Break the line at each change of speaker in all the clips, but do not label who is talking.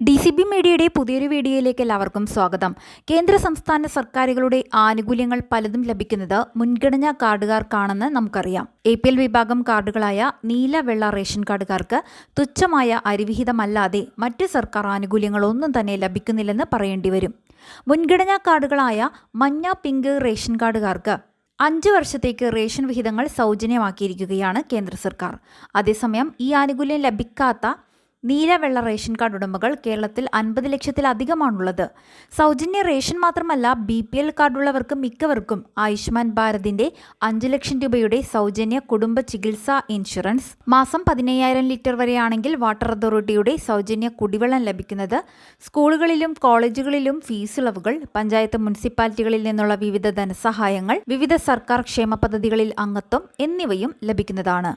D C B മീഡിയയുടെ പുതിയൊരു വീഡിയോയിലേക്ക് എല്ലാവർക്കും സ്വാഗതം. കേന്ദ്ര സംസ്ഥാന സർക്കാരുകളുടെ ആനുകൂല്യങ്ങൾ പലതും ലഭിക്കുന്നത് മുൻഗണനാ കാർഡുകാർക്കാണെന്ന് നമുക്കറിയാം. എ പി എൽ വിഭാഗം കാർഡുകളായ നീല വെള്ള റേഷൻ കാർഡുകാർക്ക് തുച്ഛമായ അരിവിഹിതമല്ലാതെ മറ്റ് സർക്കാർ ആനുകൂല്യങ്ങളൊന്നും തന്നെ ലഭിക്കുന്നില്ലെന്ന് പറയേണ്ടി വരും മുൻഗണനാ കാർഡുകളായ മഞ്ഞ പിങ്ക് റേഷൻ കാർഡുകാർക്ക് അഞ്ച് വർഷത്തേക്ക് റേഷൻ വിഹിതങ്ങൾ സൗജന്യമാക്കിയിരിക്കുകയാണ് കേന്ദ്ര സർക്കാർ. അതേസമയം ഈ ആനുകൂല്യം ലഭിക്കാത്ത നീലവെള്ള റേഷൻ കാർഡ് ഉടമകൾ കേരളത്തിൽ അൻപത് ലക്ഷത്തിലധികമാണുള്ളത്. സൗജന്യ റേഷൻ മാത്രമല്ല ബി പി എൽ കാർഡുള്ളവർക്ക് മിക്കവർക്കും ആയുഷ്മാൻ ഭാരതിന്റെ അഞ്ച് ലക്ഷം രൂപയുടെ സൗജന്യ കുടുംബ ചികിത്സാ ഇൻഷുറൻസ്. മാസം പതിനയ്യായിരം ലിറ്റർ വരെയാണെങ്കിൽ വാട്ടർ അതോറിറ്റിയുടെ സൗജന്യ കുടിവെള്ളം ലഭിക്കുന്നത് സ്കൂളുകളിലും കോളേജുകളിലും ഫീസ് ഇളവുകൾ പഞ്ചായത്ത് മുനിസിപ്പാലിറ്റികളിൽ നിന്നുള്ള വിവിധ ധനസഹായങ്ങൾ വിവിധ സർക്കാർ ക്ഷേമ പദ്ധതികളിൽ അംഗത്വം എന്നിവയും ലഭിക്കുന്നതാണ്.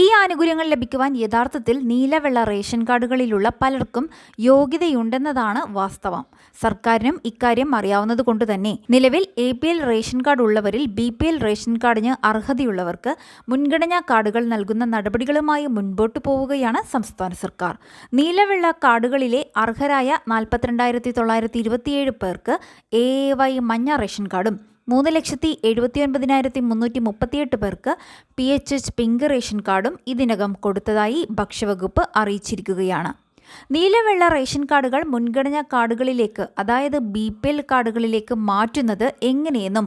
ഈ ആനുകൂല്യങ്ങൾ ലഭിക്കുവാൻ യഥാർത്ഥത്തിൽ നീലവെള്ള റേഷൻ കാർഡുകളിലുള്ള പലർക്കും യോഗ്യതയുണ്ടെന്നതാണ് വാസ്തവം. സർക്കാരിനും ഇക്കാര്യം അറിയാവുന്നത് കൊണ്ട് തന്നെ നിലവിൽ A P L ration card ഉള്ളവരിൽ B P L ration കാർഡിന് അർഹതയുള്ളവർക്ക് മുൻഗണനാ കാർഡുകൾ നൽകുന്ന നടപടികളുമായി മുൻപോട്ട് പോവുകയാണ് സംസ്ഥാന സർക്കാർ. നീലവെള്ള കാർഡുകളിലെ അർഹരായ നാൽപ്പത്തിരണ്ടായിരത്തി തൊള്ളായിരത്തി ഇരുപത്തിയേഴ് പേർക്ക് എ വൈ മഞ്ഞ റേഷൻ കാർഡും മൂന്ന് ലക്ഷത്തി എഴുപത്തി ഒൻപതിനായിരത്തി മുന്നൂറ്റി മുപ്പത്തിയെട്ട് പേർക്ക് P H H pink ration കാർഡും ഇതിനകം കൊടുത്തതായി ഭക്ഷ്യവകുപ്പ് അറിയിച്ചിരിക്കുകയാണ്. നീലവെള്ള റേഷൻ കാർഡുകൾ മുൻഗണനാ കാർഡുകളിലേക്ക് അതായത് ബി പി എൽ കാർഡുകളിലേക്ക് മാറ്റുന്നത് എങ്ങനെയെന്നും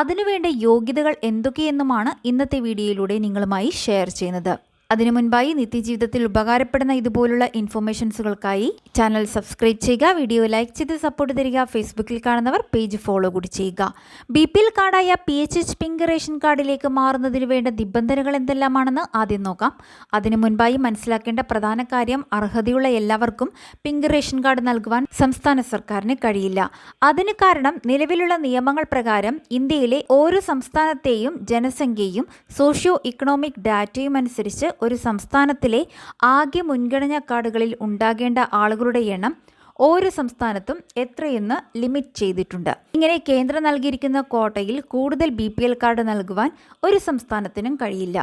അതിനുവേണ്ട യോഗ്യതകൾ എന്തൊക്കെയെന്നുമാണ് ഇന്നത്തെ വീഡിയോയിലൂടെ നിങ്ങളുമായി ഷെയർ ചെയ്യുന്നത്. അതിനു മുൻപായി നിത്യജീവിതത്തിൽ ഉപകാരപ്പെടുന്ന ഇതുപോലുള്ള ഇൻഫർമേഷൻസുകൾക്കായി ചാനൽ സബ്സ്ക്രൈബ് ചെയ്യുക വീഡിയോ ലൈക്ക് ചെയ്ത് സപ്പോർട്ട് തരിക ഫേസ്ബുക്കിൽ കാണുന്നവർ പേജ് ഫോളോ കൂടി ചെയ്യുക. B P L കാർഡായ P H H pink ration കാർഡിലേക്ക് മാറുന്നതിന് വേണ്ട നിബന്ധനകൾ എന്തെല്ലാമാണെന്ന് ആദ്യം നോക്കാം. അതിനു മുൻപായി മനസ്സിലാക്കേണ്ട പ്രധാന കാര്യം അർഹതയുള്ള എല്ലാവർക്കും പിങ്ക് റേഷൻ കാർഡ് നൽകുവാൻ സംസ്ഥാന സർക്കാരിന് കഴിയില്ല. അതിന് കാരണം നിലവിലുള്ള നിയമങ്ങൾ പ്രകാരം ഇന്ത്യയിലെ ഓരോ സംസ്ഥാനത്തെയും ജനസംഖ്യയും സോഷ്യോ ഇക്കണോമിക് ഡാറ്റയും അനുസരിച്ച് ഒരു സംസ്ഥാനത്തിലെ ആകെ മുൻഗണനാ കാർഡുകളിൽ ഉണ്ടാകേണ്ട ആളുകളുടെ എണ്ണം ഓരോ സംസ്ഥാനത്തും എത്രയെന്ന് ലിമിറ്റ് ചെയ്തിട്ടുണ്ട്. ഇങ്ങനെ കേന്ദ്രം നൽകിയിരിക്കുന്ന കോട്ടയിൽ കൂടുതൽ ബി പി എൽ കാർഡ് നൽകുവാൻ ഒരു സംസ്ഥാനത്തിനും കഴിയില്ല.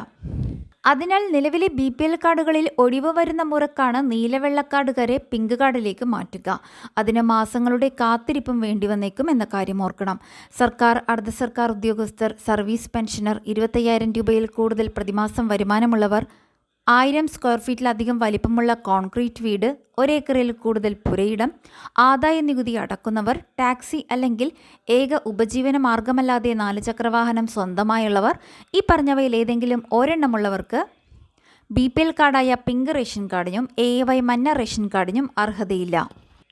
അതിനാൽ നിലവിലെ ബി പി എൽ കാർഡുകളിൽ ഒഴിവ് വരുന്ന മുറക്കാണ് നീലവെള്ള കാർഡുകാരെ പിങ്ക് കാർഡിലേക്ക് മാറ്റുക. അതിന് മാസങ്ങളുടെ കാത്തിരിപ്പും വേണ്ടി വന്നേക്കും എന്ന കാര്യം ഓർക്കണം. സർക്കാർ അർദ്ധ സർക്കാർ ഉദ്യോഗസ്ഥർ സർവീസ് പെൻഷനർ ഇരുപത്തയ്യായിരം രൂപയിൽ കൂടുതൽ പ്രതിമാസം വരുമാനമുള്ളവർ ആയിരം സ്ക്വയർ ഫീറ്റിലധികം വലിപ്പമുള്ള കോൺക്രീറ്റ് വീട് ഒരേക്കറിൽ കൂടുതൽ പുരയിടം ആദായ നികുതി അടക്കുന്നവർ ടാക്സി അല്ലെങ്കിൽ ഏക ഉപജീവന മാർഗമല്ലാതെ നാല് ചക്രവാഹനം സ്വന്തമായുള്ളവർ ഈ പറഞ്ഞവയിൽ ഏതെങ്കിലും ഒരെണ്ണമുള്ളവർക്ക് ബി പി എൽ കാർഡായ പിങ്ക് റേഷൻ കാർഡിനും എ വൈ മഞ്ഞ റേഷൻ കാർഡിനും അർഹതയില്ല.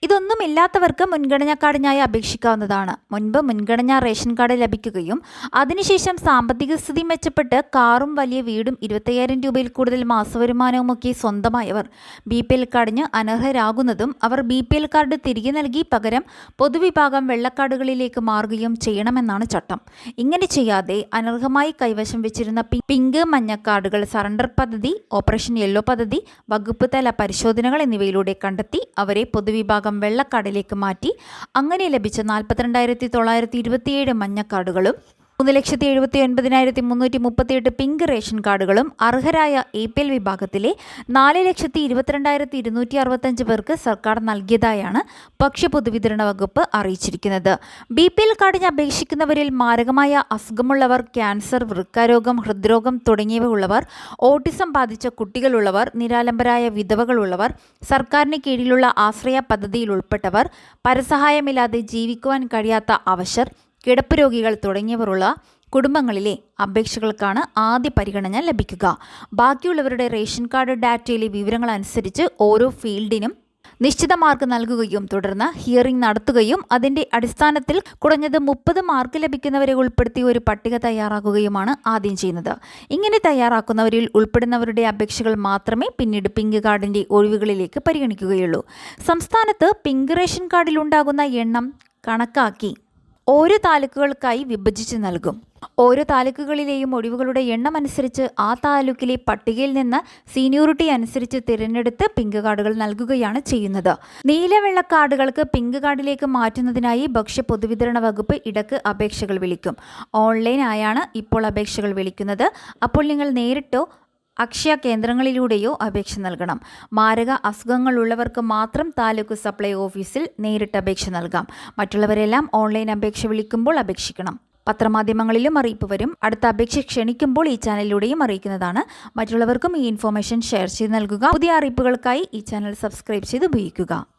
ഇതൊന്നും ഇല്ലാത്തവർക്ക് മുൻഗണനാ കാർഡിനായി അപേക്ഷിക്കാവുന്നതാണ്. മുൻപ് മുൻഗണനാ റേഷൻ കാർഡ് ലഭിക്കുകയും അതിനുശേഷം സാമ്പത്തിക സ്ഥിതി മെച്ചപ്പെട്ട് കാറും വലിയ വീടും ഇരുപത്തയ്യായിരം രൂപയിൽ കൂടുതൽ മാസവരുമാനവുമൊക്കെ സ്വന്തമായവർ. ബി പി എൽ കാർഡിന് അനർഹരാകുന്നതും അവർ ബി പി എൽ കാർഡ് തിരികെ നൽകി പകരം പൊതുവിഭാഗം വെള്ളക്കാർഡുകളിലേക്ക് മാറുകയും ചെയ്യണമെന്നാണ് ചട്ടം. ഇങ്ങനെ ചെയ്യാതെ അനർഹമായി കൈവശം വെച്ചിരുന്ന പിങ്ക് മഞ്ഞ കാർഡുകൾ സറണ്ടർ പദ്ധതി ഓപ്പറേഷൻ യെല്ലോ പദ്ധതി വകുപ്പ് തല പരിശോധനകൾ എന്നിവയിലൂടെ കണ്ടെത്തി അവരെ പൊതുവിഭാഗം വെള്ളക്കാർഡിലേക്ക് മാറ്റി. അങ്ങനെ ലഭിച്ച നാൽപ്പത്തിരണ്ടായിരത്തി തൊള്ളായിരത്തി ഇരുപത്തിയേഴ് മഞ്ഞക്കാർഡുകളും മൂന്ന് ലക്ഷത്തി എഴുപത്തി ഒൻപതിനായിരത്തി മുന്നൂറ്റി മുപ്പത്തിയെട്ട് പിങ്ക് റേഷൻ കാർഡുകളും അർഹരായ എ പി എൽ വിഭാഗത്തിലെ നാല് ലക്ഷത്തി ഇരുപത്തിരണ്ടായിരത്തി ഇരുന്നൂറ്റി അറുപത്തഞ്ച് പേർക്ക് സർക്കാർ നൽകിയതായാണ് ഭക്ഷ്യ പൊതുവിതരണ വകുപ്പ് അറിയിച്ചിരിക്കുന്നത്. ബി പി എൽ കാർഡിന് അപേക്ഷിക്കുന്നവരിൽ മാരകമായ അസുഖമുള്ളവർ ക്യാൻസർ വൃക്കാരോഗം ഹൃദ്രോഗം തുടങ്ങിയവ ഉള്ളവർ ഓട്ടിസം ബാധിച്ച കുട്ടികളുള്ളവർ നിരാലംബരായ വിധവകളുള്ളവർ സർക്കാരിന് കീഴിലുള്ള ആശ്രയ പദ്ധതിയിൽ ഉൾപ്പെട്ടവർ പരസഹായമില്ലാതെ ജീവിക്കുവാൻ കഴിയാത്ത അവശർ കിടപ്പ് രോഗികൾ തുടങ്ങിയവരുള്ള കുടുംബങ്ങളിലെ അപേക്ഷകൾക്കാണ് ആദ്യ പരിഗണന ലഭിക്കുക. ബാക്കിയുള്ളവരുടെ റേഷൻ കാർഡ് ഡാറ്റയിലെ വിവരങ്ങൾ അനുസരിച്ച് ഓരോ ഫീൽഡിനും നിശ്ചിത മാർക്ക് നൽകുകയും തുടർന്ന് ഹിയറിംഗ് നടത്തുകയും അതിന്റെ അടിസ്ഥാനത്തിൽ കുറഞ്ഞത് മുപ്പത് മാർക്ക് ലഭിക്കുന്നവരെ ഉൾപ്പെടുത്തി ഒരു പട്ടിക തയ്യാറാക്കുകയുമാണ് ആദ്യം ചെയ്യുന്നത്. ഇങ്ങനെ തയ്യാറാക്കുന്നവരിൽ ഉൾപ്പെടുന്നവരുടെ അപേക്ഷകൾ മാത്രമേ പിന്നീട് പിങ്ക് കാർഡിന്റെ ഒഴിവുകളിലേക്ക് പരിഗണിക്കുകയുള്ളൂ. സംസ്ഥാനത്ത് പിങ്ക് റേഷൻ കാർഡിൽ ഉണ്ടാകുന്ന എണ്ണം കണക്കാക്കി ഓരോ താലൂക്കുകൾക്കായി വിഭജിച്ച് നൽകും. ഓരോ താലൂക്കുകളിലെയും ഒഴിവുകളുടെ എണ്ണം അനുസരിച്ച് ആ താലൂക്കിലെ പട്ടികയിൽ നിന്ന് സീനിയോറിറ്റി അനുസരിച്ച് തിരഞ്ഞെടുത്ത് പിങ്ക് കാർഡുകൾ നൽകുകയാണ് ചെയ്യുന്നത്. നീലവെള്ള കാർഡുകൾക്ക് പിങ്ക് കാർഡിലേക്ക് മാറ്റുന്നതിനായി ഭക്ഷ്യ പൊതുവിതരണ വകുപ്പ് ഇടയ്ക്ക് അപേക്ഷകൾ വിളിക്കും. ഓൺലൈനായാണ് ഇപ്പോൾ അപേക്ഷകൾ വിളിക്കുന്നത്. അപ്പോൾ നിങ്ങൾ നേരിട്ടോ അക്ഷയ കേന്ദ്രങ്ങളിലൂടെയോ അപേക്ഷ നൽകണം. മാരക അസുഖങ്ങളുള്ളവർക്ക് മാത്രം താലൂക്ക് സപ്ലൈ ഓഫീസിൽ നേരിട്ട് അപേക്ഷ നൽകാം. മറ്റുള്ളവരെല്ലാം ഓൺലൈൻ അപേക്ഷ വിളിക്കുമ്പോൾ അപേക്ഷിക്കണം. പത്രമാധ്യമങ്ങളിലും അറിയിപ്പ് വരും. അടുത്ത അപേക്ഷ ക്ഷണിക്കുമ്പോൾ ഈ ചാനലിലൂടെയും അറിയിക്കുന്നതാണ്. മറ്റുള്ളവർക്കും ഈ ഇൻഫോർമേഷൻ ഷെയർ ചെയ്ത് നൽകുക. പുതിയ അറിയിപ്പുകൾക്കായി ഈ ചാനൽ സബ്സ്ക്രൈബ് ചെയ്ത് ഉപയോഗിക്കുക.